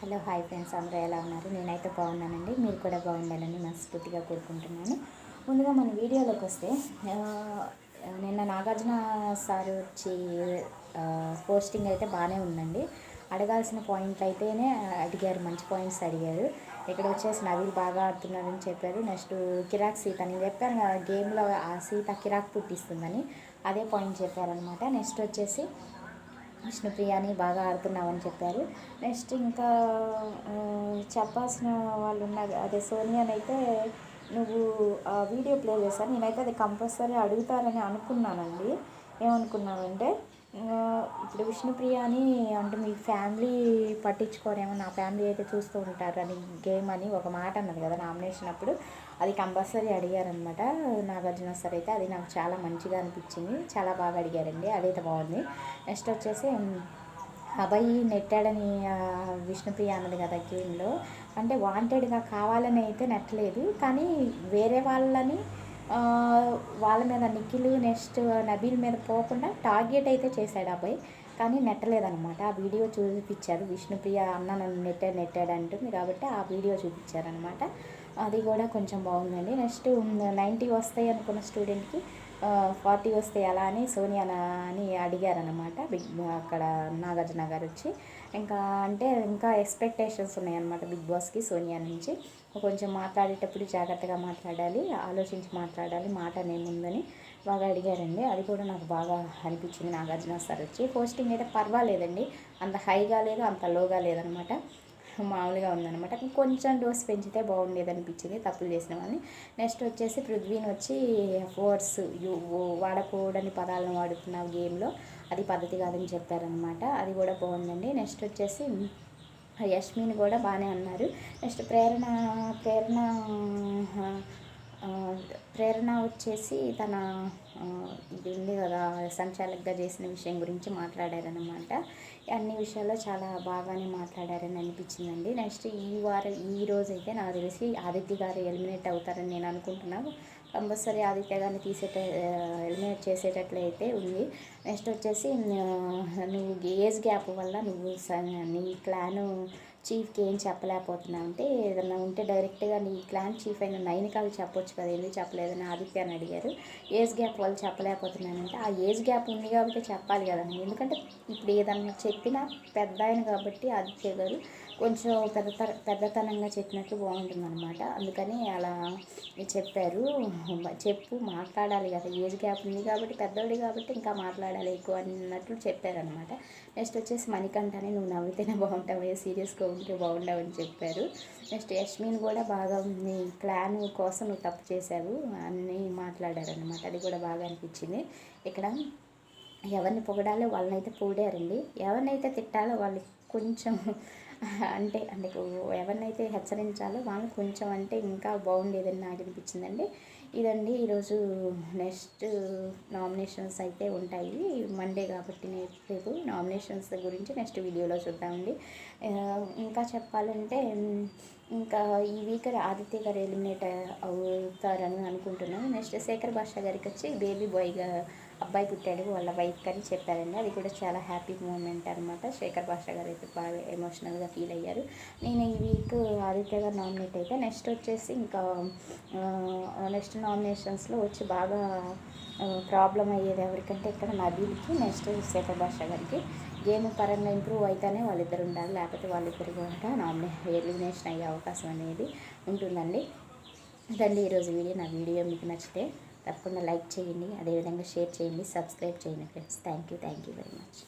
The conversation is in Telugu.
Hello hi friends. అందరూ ఎలా ఉన్నారు? నేనైతే బాగున్నానండి. మీరు కూడా బాగుండాలని మనస్ఫూర్తిగా కోరుకుంటున్నాను. ముందుగా మన వీడియోలోకి వస్తే నిన్న నాగార్జున సార్ వచ్చి పోస్టింగ్ అయితే బాగానే ఉందండి. అడగాల్సిన పాయింట్లు అయితేనే అడిగారు మంచి పాయింట్స్ అడిగారు. ఇక్కడ వచ్చేసి నవీల్ బాగా ఆడుతున్నారని చెప్పారు. నెక్స్ట్ కిరాక్ సీత నేను చెప్పాను కదా గేమ్లో ఆ సీత కిరాక్ పుట్టిస్తుందని అదే పాయింట్ చెప్పారనమాట నెక్స్ట్ వచ్చేసి విష్ణుప్రియని బాగా ఆడుతున్నావని చెప్పారు. నెక్స్ట్ ఇంకా చెప్పాల్సిన వాళ్ళు ఉన్నారు అదే సోనియాని అయితే నువ్వు ఆ వీడియో ప్లే చేశాను. నేనైతే అది కంపల్సరీ అడుగుతారని అనుకున్నానండి. ఏమనుకున్నానంటే ఇప్పుడు విష్ణుప్రియ అని అంటే మీ ఫ్యామిలీ పట్టించుకోరేమో నా ఫ్యామిలీ అయితే చూస్తూ ఉంటారు అని గేమ్ అని ఒక మాట అన్నది కదా నామినేషన్ అప్పుడు. అది కంపల్సరీ అడిగారనమాట నాగార్జున సార్ అయితే అది నాకు చాలా మంచిగా అనిపించింది చాలా బాగా అడిగారండి అదైతే బాగుంది. నెక్స్ట్ వచ్చేసి అబ్బాయి నెట్టాడని విష్ణుప్రియ అన్నది కదా గేమ్లో. అంటే వాంటెడ్గా కావాలని అయితే నెట్టలేదు కానీ వేరే వాళ్ళని వాళ్ళ మీద నిఖిల్ నెక్స్ట్ నబీల్ మీద పోకుండా టార్గెట్ అయితే చేశాడు అబ్బాయి కానీ నెట్టలేదనమాట ఆ వీడియో చూపించారు విష్ణుప్రియ అన్న నన్ను నెట్టాడు నెట్టాడు అంటుంది కాబట్టి ఆ వీడియో చూపించారనమాట అది కూడా కొంచెం బాగుందండి. నెక్స్ట్ నైంటీ వస్తాయి అనుకున్న స్టూడెంట్కి ఫార్టీ వస్తే అలా అని సోనియా అని అడిగారనమాట బిగ్ అక్కడ నాగార్జున గారు వచ్చి. ఇంకా అంటే ఇంకా ఎక్స్పెక్టేషన్స్ ఉన్నాయన్నమాట బిగ్ బాస్కి సోనియా నుంచి. కొంచెం మాట్లాడేటప్పుడు జాగ్రత్తగా మాట్లాడాలి ఆలోచించి మాట్లాడాలి మాట నేముందని బాగా అడిగారండి. అది కూడా నాకు బాగా అనిపించింది నాగార్జున సార్ వచ్చి. పోస్టింగ్ అయితే పర్వాలేదండి. అంత హైగా లేదు అంత లోగా లేదనమాట మామూలుగా ఉందన్నమాట. కొంచెం డోస్ పెంచితే బాగుండేది అనిపించింది తప్పులు చేసిన వాళ్ళని. నెక్స్ట్ వచ్చేసి పృథ్వీని వచ్చి ఫోర్స్ యూ వాడకూడని పదాలను వాడుతున్నావు గేమ్లో అది పద్ధతి కాదని చెప్పారనమాట అది కూడా బాగుందండి. నెక్స్ట్ వచ్చేసి యష్మిని కూడా బాగానే అన్నారు. నెక్స్ట్ ప్రేరణ ప్రేరణ ప్రేరణ వచ్చేసి తన ఇది ఉంది కదా సంచాలకుగా చేసిన విషయం గురించి మాట్లాడారనమాట అన్ని విషయాల్లో చాలా బాగానే మాట్లాడారని అనిపించిందండి. నెక్స్ట్ ఈ వారం ఈ రోజైతే నాకు తెలిసి ఆదిత్య గారు ఎలిమినేట్ అవుతారని నేను అనుకుంటున్నాను. కంపల్సరీ ఆదిత్య గారిని తీసేట ఎలిమినేట్ చేసేటట్లయితే ఉంది. నెక్స్ట్ వచ్చేసి నువ్వు ఏజ్ గ్యాప్ వల్ల నువ్వు నీ క్లాను చీఫ్కి ఏం చెప్పలేకపోతున్నావు అంటే ఏదన్నా ఉంటే డైరెక్ట్గా నీ క్లాన్ చీఫ్ అయిన నైనికాలు చెప్పొచ్చు కదా ఎందుకు చెప్పలేదని ఆదిత్య అని అడిగారు. ఏజ్ గ్యాప్ వాళ్ళు చెప్పలేకపోతున్నానంటే ఆ ఏజ్ గ్యాప్ ఉంది కాబట్టి చెప్పాలి కదండి ఎందుకంటే ఇప్పుడు ఏదన్నా చెప్పినా పెద్ద ఆయన కాబట్టి ఆదిత్య గారు కొంచెం పెద్ద పెద్దతనంగా చెప్పినట్లు బాగుంటుంది అనమాట అందుకని అలా చెప్పారు. చెప్పు మాట్లాడాలి కదా. ఏజ్ గ్యాప్ ఉంది కాబట్టి పెద్దోడి కాబట్టి ఇంకా మాట్లాడాలి ఎక్కువ అన్నట్లు చెప్పారనమాట నెక్స్ట్ వచ్చేసి మణికంఠని నువ్వు నవ్వితేనే బాగుంటావు ఏ సీరియస్గా ఉంటే బాగుండవు అని చెప్పారు. నెక్స్ట్ యష్మిన్ కూడా బాగా నీ ప్లాన్ కోసం నువ్వు తప్పు చేశావు అన్నీ మాట్లాడారనమాట అది కూడా బాగా అనిపించింది. ఇక్కడ ఎవరిని పొగడాలో వాళ్ళనైతే పొగిడారండి. ఎవరినైతే తిట్టాలో వాళ్ళు కొంచెం అంటే అంటే ఎవరినైతే హెచ్చరించాలో వాళ్ళు కొంచెం అంటే ఇంకా బాగుండేదని నాకు అనిపించిందండి. ఇదండి ఈరోజు నెక్స్ట్ నామినేషన్స్ అయితే ఉంటాయి. మండే కాబట్టి నే- రేపు నామినేషన్స్ గురించి నెక్స్ట్ వీడియోలో చూద్దామండి. ఇంకా చెప్పాలంటే ఇంకా ఈ వీక్ ఆదిత్య గారు ఎలిమినేట్ అవుతారని అనుకుంటున్నాను. నెక్స్ట్ శేఖర్ భాష గారికి వచ్చి బేబీ బాయ్గా అబ్బాయి పుట్టాడు వాళ్ళ వైఫ్ అని చెప్పారండి. అది కూడా చాలా హ్యాపీ మూమెంట్ అనమాట శేఖర్ భాష గారు అయితే బాగా ఎమోషనల్గా ఫీల్ అయ్యారు. నేను ఈ వీక్ ఆదిత్య గారు నామినేట్ అయితే నెక్స్ట్ వచ్చేసి ఇంకా నెక్స్ట్ నామినేషన్స్లో వచ్చి బాగా ప్రాబ్లం అయ్యేది ఎవరికంటే ఇక్కడ నబీల్కి నెక్స్ట్ శేఖర్ భాష గారికి. గేమ్ పరంగా ఇంప్రూవ్ అయితేనే వాళ్ళిద్దరు ఉండాలి లేకపోతే వాళ్ళిద్దరు కూడా నామినే ఎలిమినేషన్ అయ్యే అవకాశం అనేది ఉంటుందండి. ఇదండి ఈరోజు వీడియో. నా వీడియో మీకు నచ్చితే తప్పకుండా లైక్ చేయండి అదేవిధంగా షేర్ చేయండి సబ్స్క్రైబ్ చేయండి friends. Thank you thank you very much.